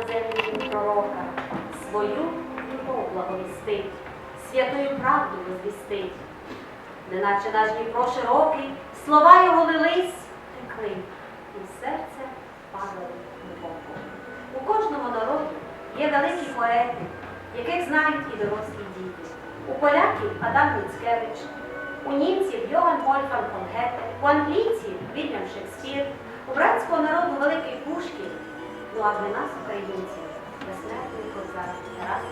на землю пророка, свою любов благовістить, святою правду возвістить. Неначе наш Дніпро широкий, слова його лились, текли, і серце падали глибоко. У кожному народу є великі поети, яких знають і дорослі діти. У поляків Адам Міцкевич, у німців Йоган Вольфганг фон Гете, у англійців Вільям Шекспір, у братського народу Великий Пушкін, ну а для нас, українців, безсмертний козак Тарас.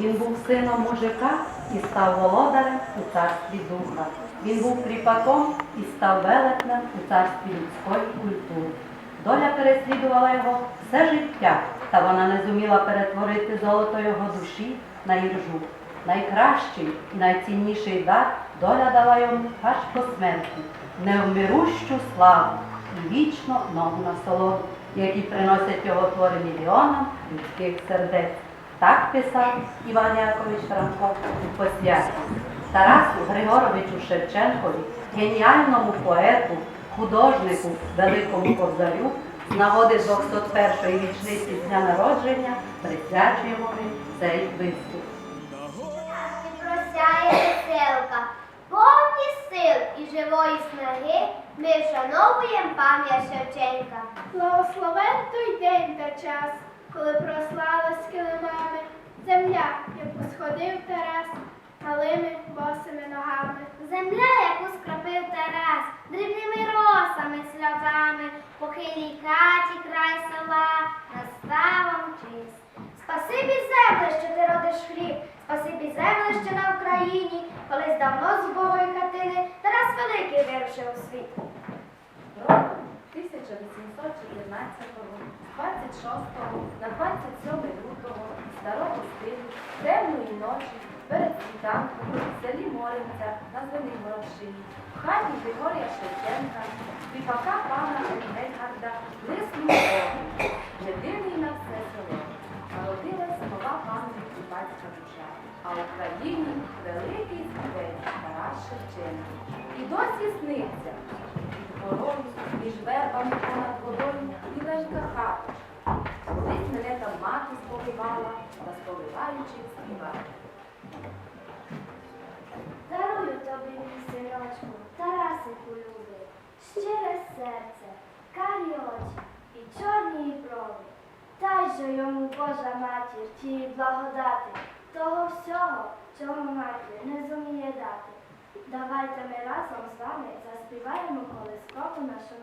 Він був сином мужика і став володарем у царстві духа. Він був кріпаком і став велетнем у царстві людської культури. Доля переслідувала його все життя, та вона не зуміла перетворити золото його душі на іржу. Найкращий і найцінніший дар доля дала йому аж по смерті, невмирущу славу вічно нову насолоду, які приносять його твори мільйонам людських сердець. Так писав Іван Якович Франко у посвяті. Тарасу Григоровичу Шевченкові, геніальному поету, художнику, великому кобзарю, з нагоди 201-ї річниці дня народження присвячуємо цей виступ. Просяє веселка, повні сил і живої снаги ми вшановуємо пам'ять Шевченка. Благословен той день та час, коли прослалась килимами земля, яку сходив Тарас малими босими ногами. Земля, яку скропив Тарас, дрібними росами, сльозами, похилій хаті край села, наставом чист. Спасибі земле, що ти родиш хліб, спасибі земле, на Україні, колись давно з убогої хатини Тарас Великий вирушив у світ. Року 1814 з 26 на 27 лютого старого стилю, темної ночі, перед світанком, в селі Моринця на Звенигородщині, в хаті Григорія Шевченка, співака пана Ельгарда, блиснули вогонь, не дивний на все село. Народилась нова панна Душа, а Україні великий співець Тарас Шевченко. І досі сниться під горою, між вербами понад водою біленька хаточка. Колись мене там мати сповивала, та сповиваючи співала. Дарую тобі, мій синочку, Тарасику любий, щире серце, карі очі і чорні брови. Дай же йому Божа матір тієї благодати, того всього, чого матір не зуміє дати. Давайте ми разом з вами заспіваємо колискову нашу.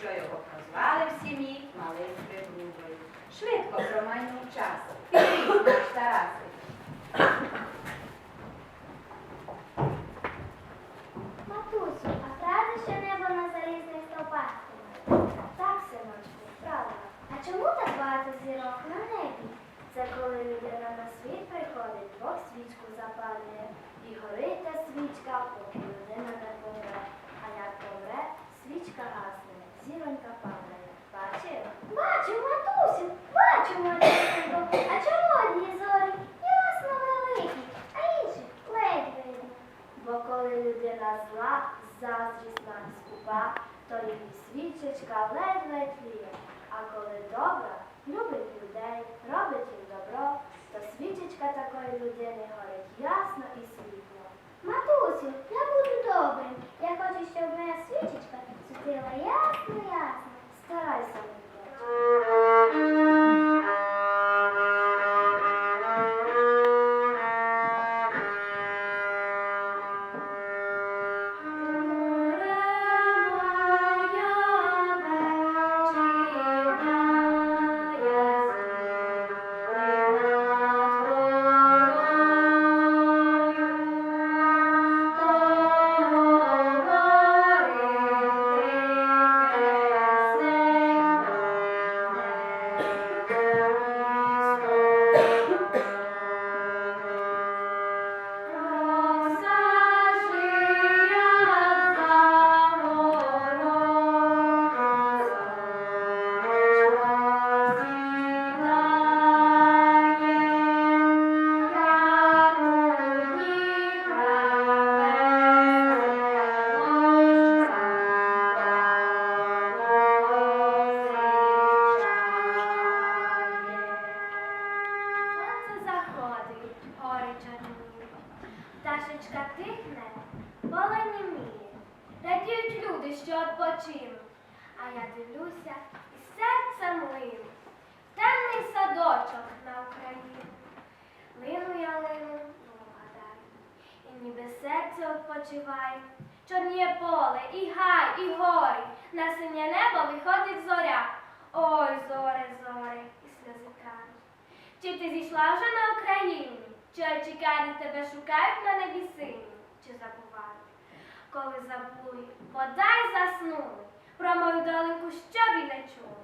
Що його прозвали в сім'ї малим пригрубою. Швидко промайнув час. Підріс наш Тарасик. Матусю, а правда, що небо на залізних стовпах? Так, синочку, правда. А чому так багато зірок на небі? Це коли людина на світ приходить, Бог свічку запалює. І горить та свічка, поки людина не помре. А як помре, свічка гасне, зіронька падає. Бачив? Бачу, матусю, бачу, матусю. А чому одні зорі ясно великі, а інші ледь видно? Бо коли людина зла, заздрісна скупа, то її свічечка ледь-ледь тліє. А коли добра, любить людей, робить їм добро, то свічечка такої людини горить ясно і світло. Матусю, я буду добрим. Я хочу, щоб моя свічечка світила ясно-ясно. Старайся, Зійшла вже на Україні? Чи очікарі тебе шукають на небі сині? Чи забувають? Коли забули, подай заснули, про мою доленьку що б і не чули.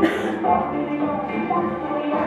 Thank you.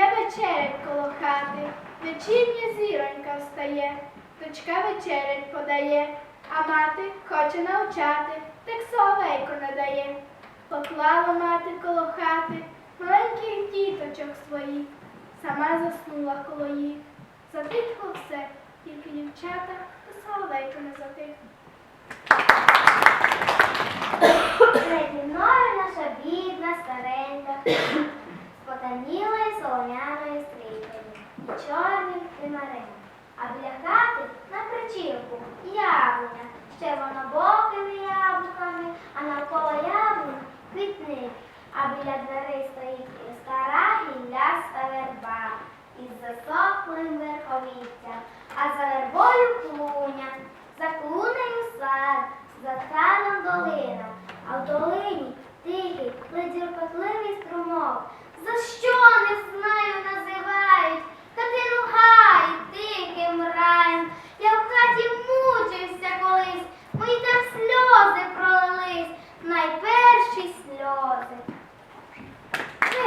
Сім'я вечерять коло хати, вечірня зіронька встає, дочка вечерять подає, а мати хоче навчати, так соловейко надає. Поклала мати коло хати маленьких діточок своїх, сама заснула коло їх. Затихло все, тільки дівчата та соловейко не затихло. Переді мною наша бідна старенька, потанілою солом'яною стрійкою, і чорним примарем. А біля хати на причілку яблуня, ще червонобокими яблуками, а навколо яблунь квітник. А біля дверей стоїть стара гілляста верба із засохлим верховіттям, а за вербою клуня, за клунею сад, за садом долина, а в долині тихий, ледіркотливий струмок. За що не знаю називають хатину гай тихим раєм. Я в хаті мучився колись, мої там сльози пролились, найперші сльози.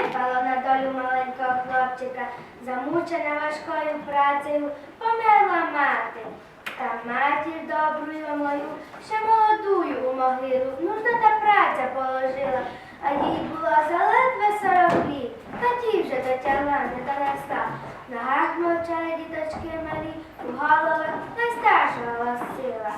Випало на долю маленького хлопчика, замучена важкою працею, померла мати. Та матір добрую мою, ще молодую у могилу, нужна та праця положила, а їй було заледве сорок літ, та ті вже дотягла не та не встав. В ногах мовчали діточки малі, у головах найстаршого лосила.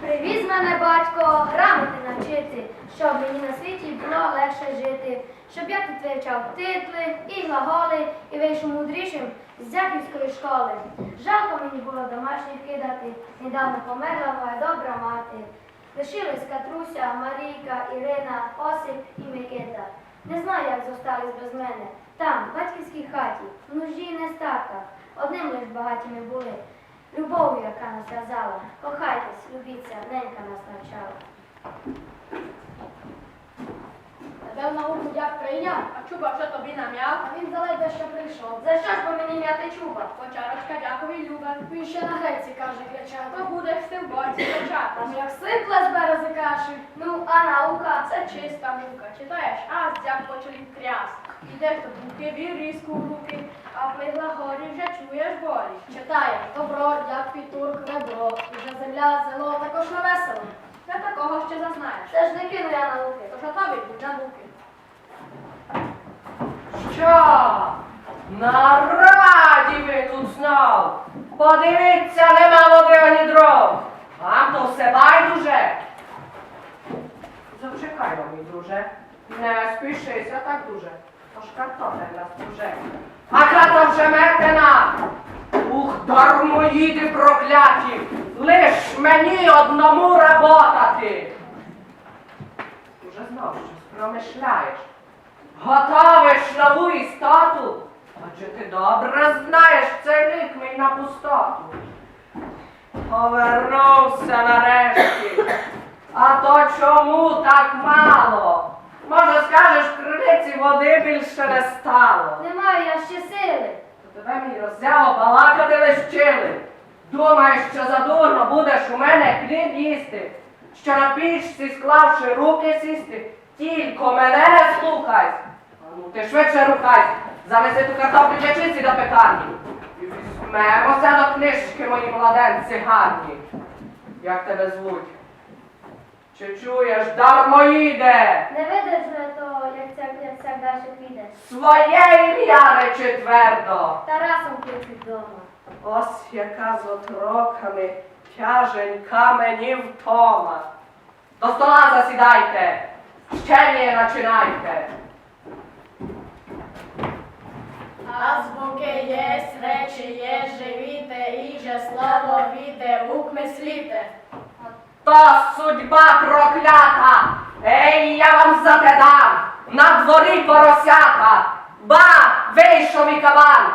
Привіз мене батько грамоти навчити, щоб мені на світі було легше жити, щоб я тут вивчав титли і глаголи і вийшов мудрішим з дяківської школи. Жалко мені було домашніх кидати, недавно померла моя добра мати. Лишились Катруся, Марійка, Ірина, Осип і Микита. Не знаю, як зостались без мене. Там, в батьківській хаті, в нужді і нестатках, одним лиш багатіми були. Любов'ю, яка нас зв'язала, кохайтесь, любіться, ненька нас навчала. Тебе в науку дяк прийняв, а чуба вже тобі нам'яв, а він заледве що прийшов. За що ж бо мені м'яти чуба? Почарочка дякові любе. Він ще на греці каже кричати. То будеш ти в боці кричати. Там як сипла з берези каші. Ну, а наука? Це чиста мука. Читаєш, а дяк почали тряс. Ідеш до буки, бій різку в руки, а при глаголі вже чуєш болі. Читає, добро, як пітурк, ребро, вже земля, село, також не весело. Не такого ще зазнаєш. Це ж не кину я науки. Тож готові будь на буки. Що? На раді ви тут знов. Подивіться, нема води ані дров. Вам то все байдуже. Зачекай, мій друже. Не спішися так дуже. Тож картофель наструже. А крата вже метена. Ух, дармоїди прокляті. Лиш мені одному работати. Уже знов щось промишляєш. Готовиш нову істоту? Адже ти добре знаєш цей лік мій на пустоту. Повернувся нарешті. А то чому так мало? Може, скажеш, криниці води більше не стало. Не маю я ще сили. То тебе мій роззяво балакати лиш вчили. Думаєш, що задурно будеш у мене хліб їсти, що на пічці, склавши руки сісти, тільки мене слухай. Ти швидше рухай, занеси ту картоплю дячиці до пекарні. І візьмемося до книжки мої младенці гарні. Як тебе звуть? Чи чуєш, дармоїде? Не видиш же то, як це, як це далі піде. Своє ім'я речи твердо. Тарасом кличуть вдома. Ось яка з отроками тяженька мені втома. До стола засідайте, ще не начинайте. А звуки єсть, речі є, живіте, і же слово віте, бук мисліте. То судьба проклята. Ей, я вам затедам. На дворі поросята. Ба, вийшов і кабан.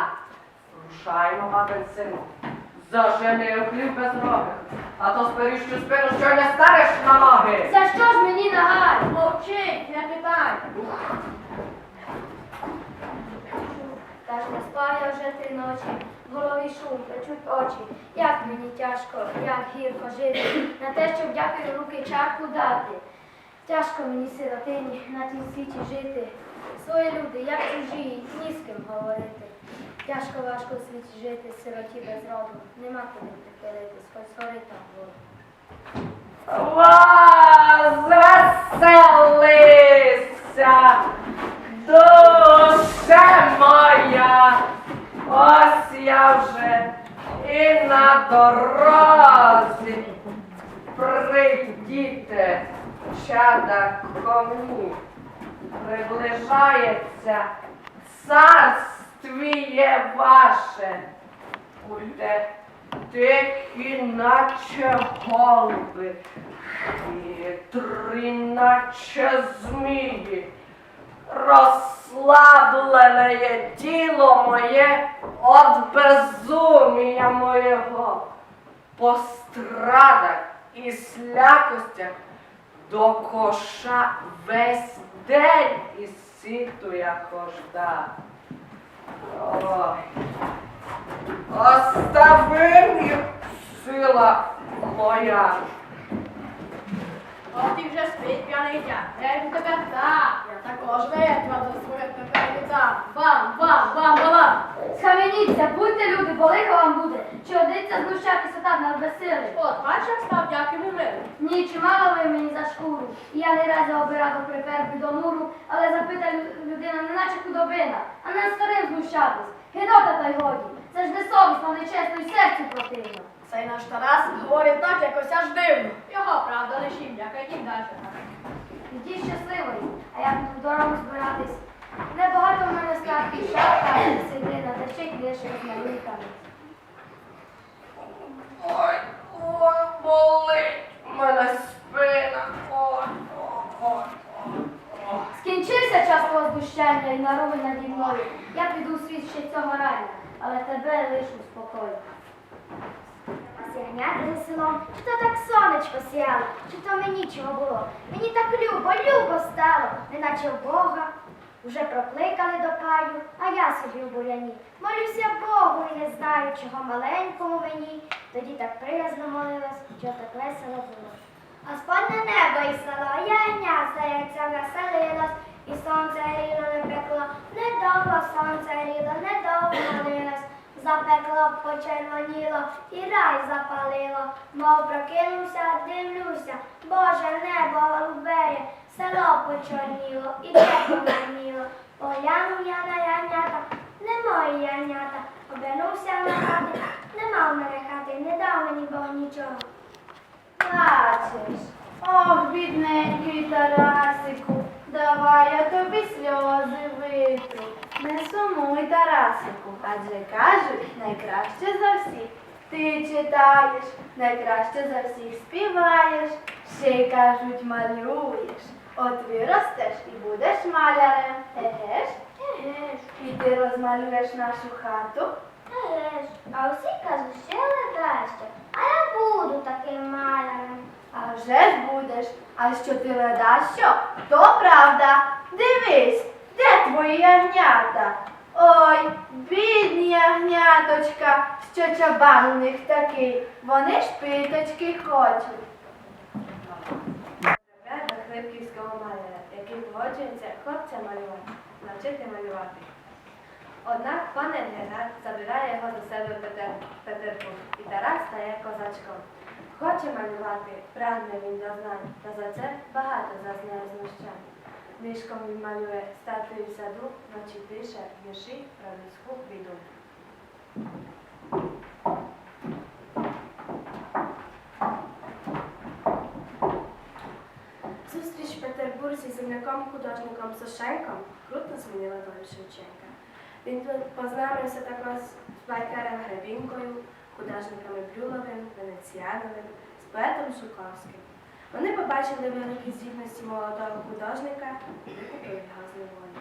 Рушаймо, бабин сину. Зажени хліб без ноги. А то спиріщу спину, що не стариш на ноги. За що ж мені нагай? Мовчи, не питай. Та ж не спав я вже три ночі, в голові шум, печуть очі. Як мені тяжко, як гірко жити, на те, щоб дякую руки чарку дати. Тяжко мені сиротині на тім світі жити. Свої люди, як чужі, ні з ким говорити. Тяжко важко у світі жити, сироті без роду. Нема куди прихилитись, хоч згорить там воду. Возвеселися, душе моя, ось я вже і на дорозі. Прийдіте, чада комі, приближається царствіє ваше. Будьте тихі, наче голуби, хитрі, наче змії. Розслаблене тіло моє от безумія моєго. По страдах і слякостях до коша весь день і сіту я хожда. Ой. Остави їх, сила моя. От і вже спить п'яний. Я у тебе так. Я також витратив своє пепельниця. Бам, бам, бам, бам. Схаменіться, будьте люди, бо лихо вам буде. Чи одиться знущатися так над безсилим? От, бачиш, як став дякую миру. Ні, чимало ви мені за шкуру. І я не разу обирадо припер до муру, але запита людина, не наче худобина, а не старим знущатись. Гидота та й годі. Це ж несовісно, нечесно і серцю противно. Цей наш Тарас говорить так, якось аж дивно. Його правда лише ім'яка, йдіть далі. Ідіть щасливої, а я буду в дорогу збиратись. Небагато в мене статків шапка, сидина, та ще й книжка з малюнками. Ой, ой, болить в мене спина. Ой, ой, ой. Скінчився час твого знущання і наруги наді мною. Я піду у світ ще цього рання, але тебе лишу спокою. Сягняти за селом, чи то так сонечко сіяло, чи то мені чого було. Мені так любо, любо стало, неначе в Бога. Уже прокликали до паю, а я собі в буряні. Молюся Богу і не знаю, чого маленькому мені. Тоді так приязно молилась, що так весело було. Господне небо і село, ягня, здається, веселилось, і сонце гріло не пекло, недовго сонце гріло, недовго молилось. Запекло, почервоніло і рай запалило, мов прокинувся, дивлюся, Боже небо голубеє, село почорніло і тепло наміло. Поглянув я на ягнята, не мої ягнята, обернувся на хати, нема в мене хати, не дав мені Бог нічого. Плачеш. Ох, бідненький Тарасику, давай я тобі сльози витру. Не сумуй, Тарасику, адже кажуть, найкраще за всіх. Ти читаєш, найкраще за всіх співаєш, ще й кажуть, малюєш. От виростеш і будеш малярем. Еге ж? Еге ж, І ти розмалюєш нашу хату. еге ж, а усі кажуть, ще ледаще, а я буду таким малярем. А вже ж будеш. А що ти ледащо, то правда. Дивись, де твої ягнята? Ой, бідні ягняточка, що чабан у них такий. Вони ж питочки хочуть. До Хлипківського маляра, який погоджується хлопця малювати, навчити малювати. Однак пан Енгенат забирає його до себе в Петербург, і Тарас стає козачком. Хоче малювати, прагне він до знань, та за це багато зазнає знущань. Нишком він малює статую в саду, вночі пише вірші про людську біду. Зустріч в Петербурзі з земляком-художником Сошенком круто змінила долю Шевченка. Він познайомився також з байкарем Гребінкою, художниками Брюловим, Венеціановим, з поетом Жуковським. Вони побачили великі здібності молодого художника і викупили його з неволі.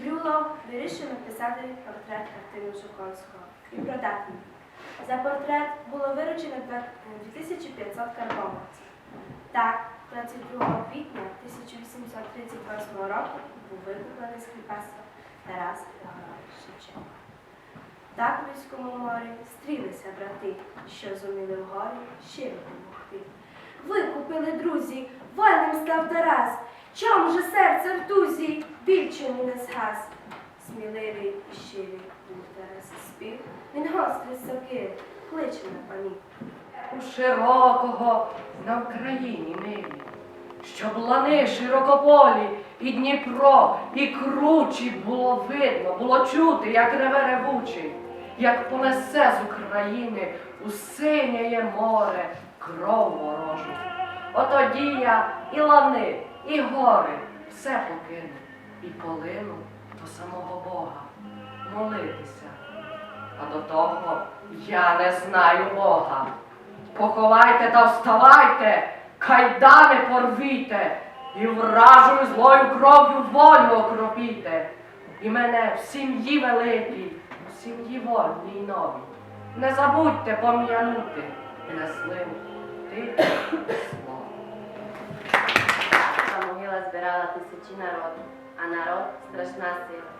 Брюлов вирішив написати портрет картини Жуковського і продати. За портрет було виручено два- 2500 карбованців. Так, 22 квітня 1838 року був викуплений з кріпацтва Тарас Григорович Шевченко. Так у військовому морі стрілися брати, що зуміли вгорі щиро допомогти. Викупили друзі, вольним став Тарас. Чом же серце в тузі, біль чому не згас. Сміливий і щирий був Тарас спів, він гострий сокир, кличе на пані. у широкого на Україні ниві, щоб лани широкополі, і Дніпро, і кручі було видно, було чути, як реве ревучий, як понесе з України у синє море кров ворожу. Отоді я і лани, і гори все покину, і полину до самого Бога молитися. А до того я не знаю Бога. Поховайте та вставайте, кайдани порвіте, і вражою злою кров'ю волю окропіте. І мене в сім'ї великій, в сім'ї вольній новій. Не забудьте пом'янути неслим тихе слово. Та могила збирала тисячі народу, а народ страшна сила.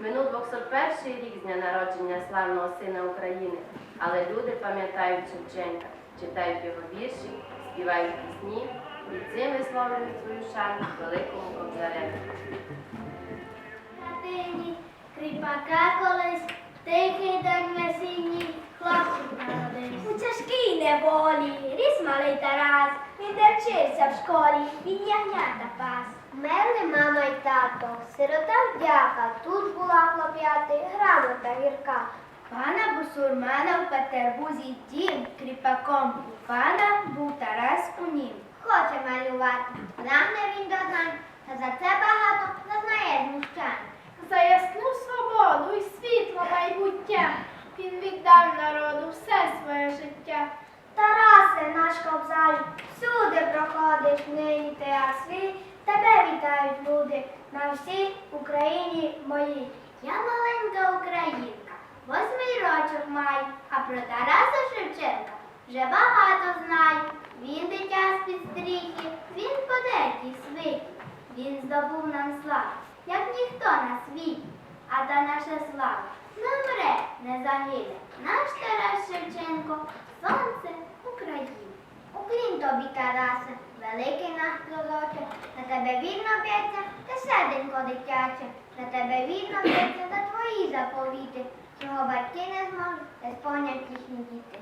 Минув 201 рік з дня народження славного сина України, але люди пам'ятають Шевченка, читають його вірші, співають пісні і цим висловлюють свою шану великому. Хатині кріпака колись, тихий день весінній, хлопчик народився. У тяжкій неволі ріс малий Тарас, він де вчився в школі, він ягнята пас. Мерли мама й тато, сирота вдяка, тут була хлоп'яти, грамота гірка. Пана бусурмана в Петербузі дім, кріпаком у пана був Тарас у нім. Хоче малювати, прагне він до знань, та за це багато зазнає знущань. За ясну свободу і світло майбуття він віддав народу все своє життя. Тарасе, наш кобзарю, всюди проходиш нині ти а свій, тебе вітають люди на всій Україні моїй. Я маленька українка, восьмий рочок маю, а про Тараса Шевченка вже багато знаю. Він дитя з під стріхи, він по дикій свиті, він здобув нам славу, як ніхто на світі. А та наша слава не вмре, не загине. Наш Тарас Шевченко, сонце України. Уклін тобі, Тарасе, великий наш пророче, на тебе вірно б'ється, та серденько дитяче, на тебе вірно б'ється за твої заповіти, чого батьки не зможуть, не сповнять їхні діти.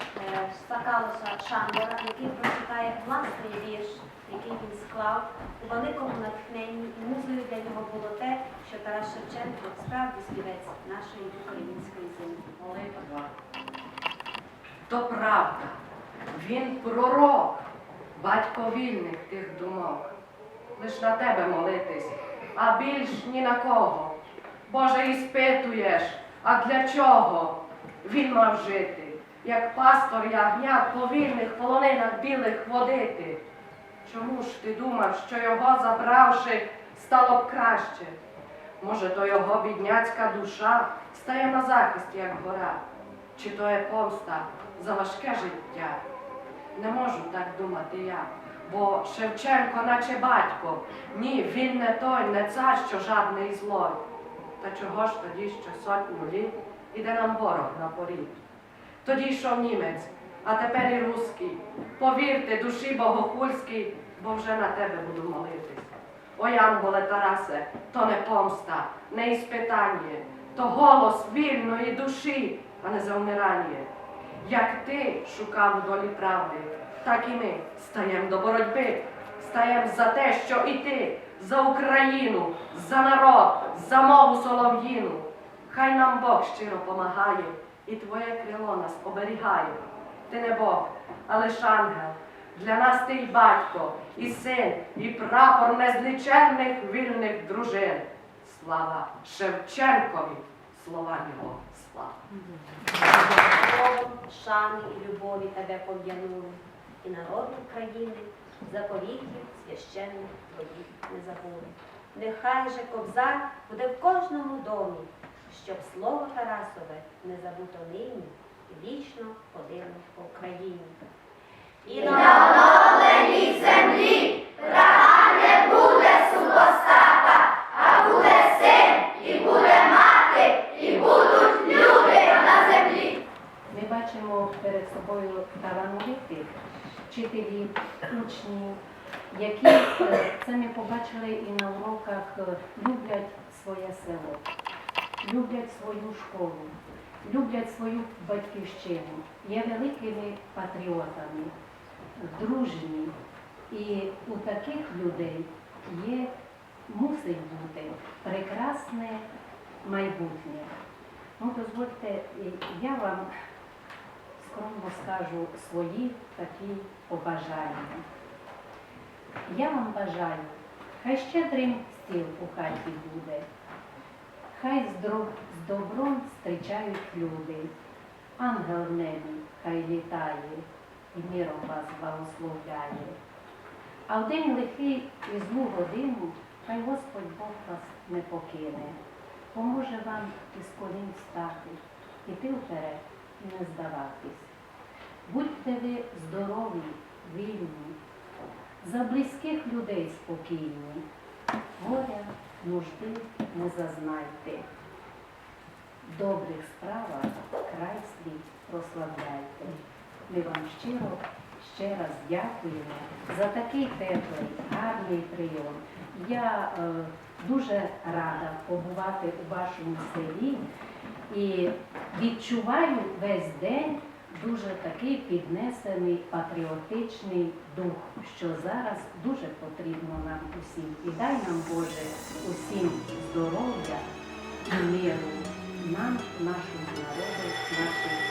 Е, Сакалоша Шандора, який прочитає власний вірш, який він склав у великому натхненні, і музою для нього було те, що Тарас Шевченко справді співець нашої української землі. Молитва. То правда, він пророк, батько вільних тих думок. Лиш на тебе молитись, а більш ні на кого. Боже, і спитуєш, а для чого він мав жити, як пастор ягнят по вільних полонинах білих водити? Чому ж ти думав, що його забравши, стало б краще? Може, то його бідняцька душа стає на захист, як гора, чи то є помста за важке життя? Не можу так думати я, бо Шевченко, наче батько, ні, він не той, не цар, що жадний злой. Та чого ж тоді що сотню літ іде нам ворог на поріг? Тоді йшов німець, а тепер і руський. Повірте, душі богохульській, бо вже на тебе буду молитись. О, Янголе Тарасе, то не помста, не іспитання, то голос вільної душі, а не завмирання. Як ти шукав долі правди, так і ми стаємо до боротьби, стаємо за те, що і ти, за Україну, за народ, за мову солов'їну. Хай нам Бог щиро помагає, і твоє крило нас оберігає. Ти не Бог, а лиш ангел. Для нас ти й батько, і син, і прапор незліченних вільних дружин. Слава Шевченкові, слова його, слава. Словом, шани і любові тебе пов'янули, і народ України заповітів священних твоїх не забули. Нехай же кобзар буде в кожному домі, щоб слово Тарасове не забуто нині вічно ходило по Україні. І на оновленій землі врага не буде супостата, а буде син, і буде мати, і будуть люди на землі. Ми бачимо перед собою талановитих вчителів, учнів, які це ми побачили і на уроках, е, люблять своє село, люблять свою школу, люблять свою батьківщину, є великими патріотами, дружні. І у таких людей є, мусить бути прекрасне майбутнє. Ну, дозвольте, я вам скромно скажу свої такі побажання. Я вам бажаю, хай щедрим стіл у хаті буде, хай з добром зустрічають люди, ангел в небі хай літає і миром вас благословляє. А в день лихий і злу годину хай Господь Бог вас не покине, поможе вам із колін встати, іти вперед і не здаватись. Будьте ви здорові, вільні, за близьких людей спокійні, горя, нужди не зазнайте. В добрих справах край свій прославляйте. ми вам щиро ще раз дякуємо за такий теплий, гарний прийом. Я е, дуже рада побувати у вашому селі і відчуваю весь день дуже такий піднесений патріотичний дух, що зараз дуже потрібно нам усім. І дай нам Боже усім здоров'я і миру нам, нашому народу, нашій